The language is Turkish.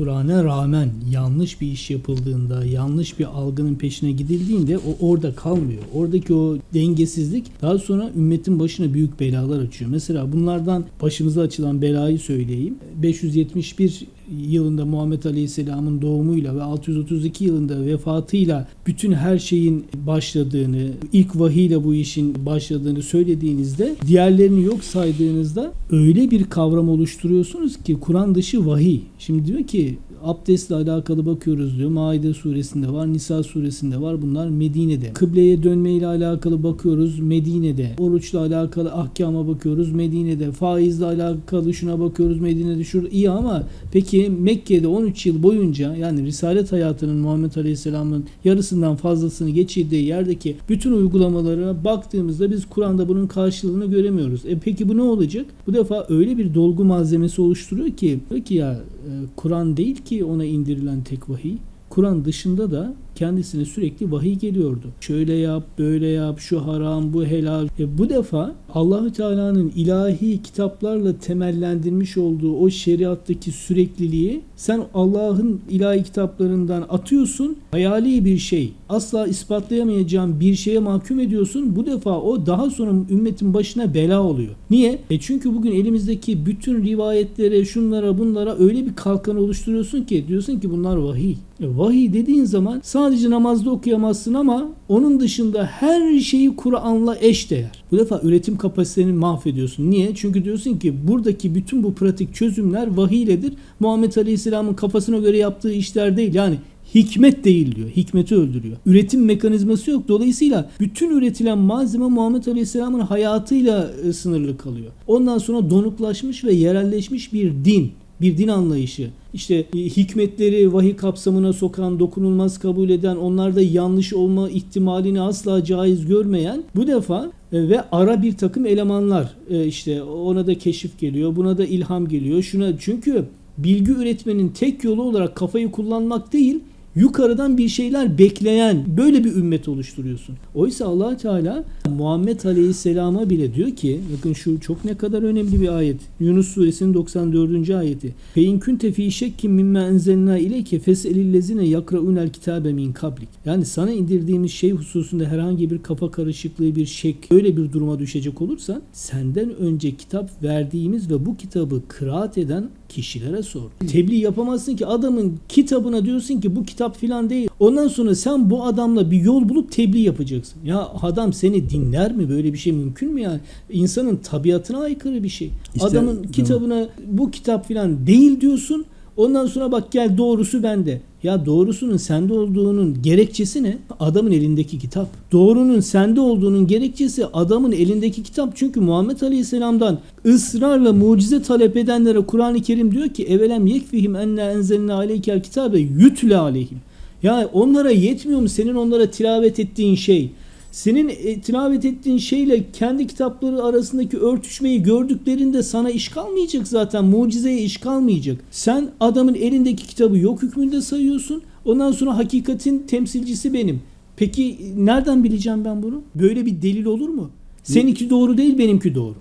Kur'an'a rağmen yanlış bir iş yapıldığında, yanlış bir algının peşine gidildiğinde o orada kalmıyor. Oradaki o dengesizlik daha sonra ümmetin başına büyük belalar açıyor. Mesela bunlardan başımıza açılan belayı söyleyeyim. 571 yılında Muhammed Aleyhisselam'ın doğumuyla ve 632 yılında vefatıyla bütün her şeyin başladığını, ilk vahiyle bu işin başladığını söylediğinizde diğerlerini yok saydığınızda öyle bir kavram oluşturuyorsunuz ki Kur'an dışı vahiy. Şimdi diyor ki abdestle alakalı bakıyoruz diyor. Maide suresinde var, Nisa suresinde var. Bunlar Medine'de. Kıbleye dönmeyle alakalı bakıyoruz Medine'de. Oruçla alakalı ahkama bakıyoruz Medine'de. Faizle alakalı şuna bakıyoruz Medine'de. Şurada iyi ama peki Mekke'de 13 yıl boyunca yani Risalet hayatının Muhammed Aleyhisselam'ın yarısından fazlasını geçirdiği yerdeki bütün uygulamalara baktığımızda biz Kur'an'da bunun karşılığını göremiyoruz. E peki bu ne olacak? Bu defa öyle bir dolgu malzemesi oluşturuyor ki diyor ki ya e, Kur'an değil ki ona indirilen tek vahiy. Kur'an dışında da kendisine sürekli vahiy geliyordu. Şöyle yap, böyle yap, şu haram, bu helal. E bu defa Allahü Teala'nın ilahi kitaplarla temellendirmiş olduğu o şeriattaki sürekliliği sen Allah'ın ilahi kitaplarından atıyorsun. Hayali bir şey, asla ispatlayamayacağın bir şeye mahkum ediyorsun. Bu defa o daha sonra ümmetin başına bela oluyor. Niye? E çünkü bugün elimizdeki bütün rivayetlere, şunlara, bunlara öyle bir kalkan oluşturuyorsun ki diyorsun ki bunlar vahiy. E vahiy dediğin zaman sadece namazda okuyamazsın ama onun dışında her şeyi Kur'an'la eşdeğer. Bu defa üretim kapasiteni mahvediyorsun. Niye? Çünkü diyorsun ki buradaki bütün bu pratik çözümler vahiyledir. Muhammed Aleyhisselam'ın kafasına göre yaptığı işler değil. Yani hikmet değil diyor. Hikmeti öldürüyor. Üretim mekanizması yok. Dolayısıyla bütün üretilen malzeme Muhammed Aleyhisselam'ın hayatıyla e, sınırlı kalıyor. Ondan sonra donuklaşmış ve yerelleşmiş bir din bir din anlayışı. İşte e, hikmetleri vahiy kapsamına sokan, dokunulmaz kabul eden, onlarda yanlış olma ihtimalini asla caiz görmeyen bu defa e, ve ara bir takım elemanlar e, işte ona da keşif geliyor, buna da ilham geliyor. Şuna çünkü bilgi üretmenin tek yolu olarak kafayı kullanmak değil, yukarıdan bir şeyler bekleyen böyle bir ümmet oluşturuyorsun. Oysa allah Teala Muhammed Aleyhisselam'a bile diyor ki bakın şu çok ne kadar önemli bir ayet. Yunus suresinin 94. ayeti. Fe in kunte fi şekkin mimme enzelna ileyke feselillezine yakraunel kitabe min kablik. Yani sana indirdiğimiz şey hususunda herhangi bir kafa karışıklığı bir şek öyle bir duruma düşecek olursan senden önce kitap verdiğimiz ve bu kitabı kıraat eden kişilere sor. Tebliğ yapamazsın ki adamın kitabına diyorsun ki bu kitap filan değil. Ondan sonra sen bu adamla bir yol bulup tebliğ yapacaksın. Ya adam seni dinler mi? Böyle bir şey mümkün mü yani? İnsanın tabiatına aykırı bir şey. İşte, Adamın kitabına bu kitap filan değil diyorsun. Ondan sonra bak gel doğrusu bende. Ya doğrusunun sende olduğunun gerekçesi ne? Adamın elindeki kitap. Doğrunun sende olduğunun gerekçesi adamın elindeki kitap. Çünkü Muhammed Aleyhisselam'dan ısrarla mucize talep edenlere Kur'an-ı Kerim diyor ki evelem yekfihim enne enzelne aleykel kitabe yütle aleyhim. Ya onlara yetmiyor mu senin onlara tilavet ettiğin şey? Senin e, tilavet ettiğin şeyle kendi kitapları arasındaki örtüşmeyi gördüklerinde sana iş kalmayacak zaten. Mucizeye iş kalmayacak. Sen adamın elindeki kitabı yok hükmünde sayıyorsun. Ondan sonra hakikatin temsilcisi benim. Peki nereden bileceğim ben bunu? Böyle bir delil olur mu? Seninki doğru değil benimki doğru.